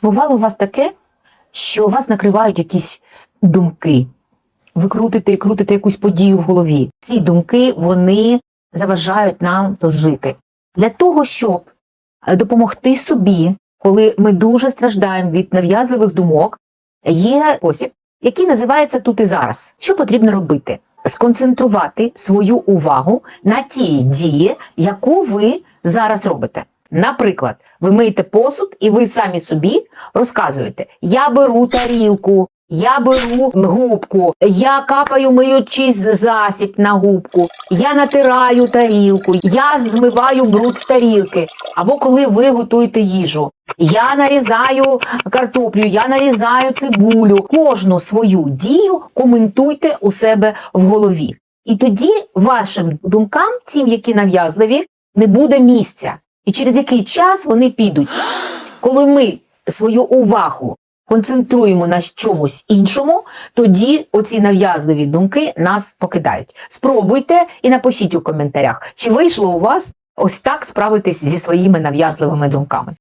Чи бувало у вас таке, що вас накривають якісь думки? Ви крутите і крутите якусь подію в голові. Ці думки вони заважають нам жити. Для того, щоб е, допомогти собі, коли ми дуже страждаємо від нав'язливих думок, є спосіб, який називається тут і зараз. Що потрібно робити? Сконцентрувати свою увагу на тій дії, яку ви зараз робите. Наприклад, ви миєте посуд, і ви самі собі розказуєте: я беру тарілку, я беру губку, я капаю миючий засіб на губку, я натираю тарілку, я змиваю бруд з тарілки. Або коли ви готуєте їжу, я нарізаю картоплю, я нарізаю цибулю. Кожну свою дію коментуйте у себе в голові. І тоді вашим думкам, тим, які нав'язливі, не буде місця. І через який час вони підуть. Коли ми свою увагу концентруємо на чомусь іншому, тоді оці нав'язливі думки нас покидають. Спробуйте і напишіть у коментарях, чи вийшло у вас ось так справитись зі своїми нав'язливими думками.